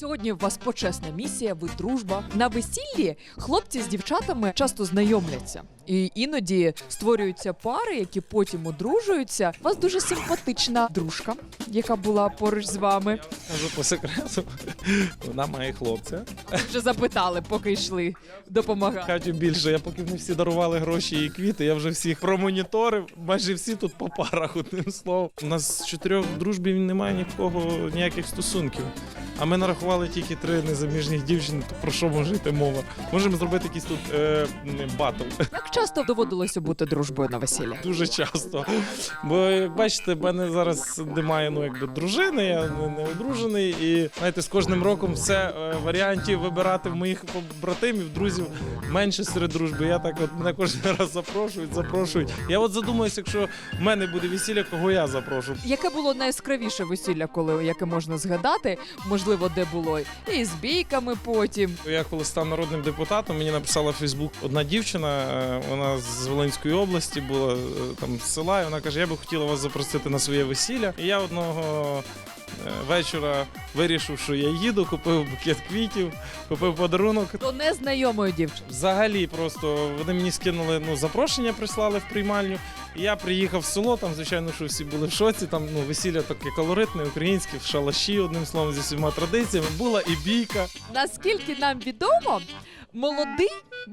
Сьогодні у вас почесна місія, ви дружба. На весіллі хлопці з дівчатами часто знайомляться. І іноді створюються пари, які потім одружуються. У вас дуже симпатична дружка, яка була поруч з вами. Кажу по секрету, вона має хлопця. Вже запитали, поки йшли допомагати. Катю більше. Я поки не всі дарували гроші і квіти, я вже всіх промоніторив. Майже всі тут по парах, одним словом. У нас з чотирьох дружбів немає нікого ніяких стосунків. А ми нарахували тільки три незаміжніх дівчин. То про що може йти мова? Можемо зробити якийсь тут е, батл. Як часто доводилося бути дружбою на весіллі? Дуже часто. Бо як бачите, в мене зараз немає ну якби дружини, я не, не одружений. І знаєте, з кожним роком все е, варіантів вибирати в моїх побратимів, друзів менше серед дружби. Я так от мене кожен раз запрошують, запрошують. Я от задумуюся, якщо в мене буде весілля, кого я запрошу. Яке було найяскравіше весілля, коли яке можна згадати? Можливо, де було і з бійками потім. Я коли став народним депутатом, мені написала Фейсбук одна дівчина, е, вона з Волинської області була е, там з села, і вона каже: Я би хотіла вас запросити на своє весілля. І я одного вечора вирішив, що я їду, купив букет квітів, купив подарунок. До незнайомої дівчини. Взагалі, просто вони мені скинули ну, запрошення, прислали в приймальню. І я приїхав в село. Там, звичайно, що всі були в шоці. Там ну, весілля таке колоритне, українське, в шалаші, одним словом, зі всіма традиціями. Була і бійка. Наскільки нам відомо, молодий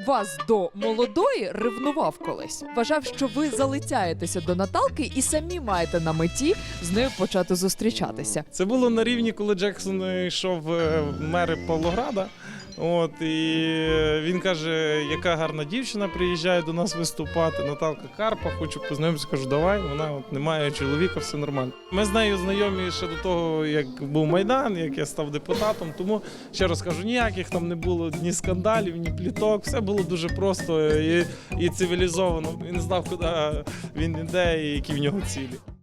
вас до молодої ревнував колись. Вважав, що ви залицяєтеся до Наталки і самі маєте на меті з нею почати зустрічатися. Це було на рівні, коли Джексон йшов е, в мери Павлограда. От і він каже, яка гарна дівчина приїжджає до нас виступати. Наталка Карпа, хочу познайомитися. Кажу, давай. Вона от не має чоловіка, все нормально. Ми з нею знайомі ще до того, як був майдан, як я став депутатом. Тому ще раз кажу, ніяких там не було ні скандалів, ні пліток. Все було дуже просто і, і цивілізовано. Він знав, куди він іде і які в нього цілі.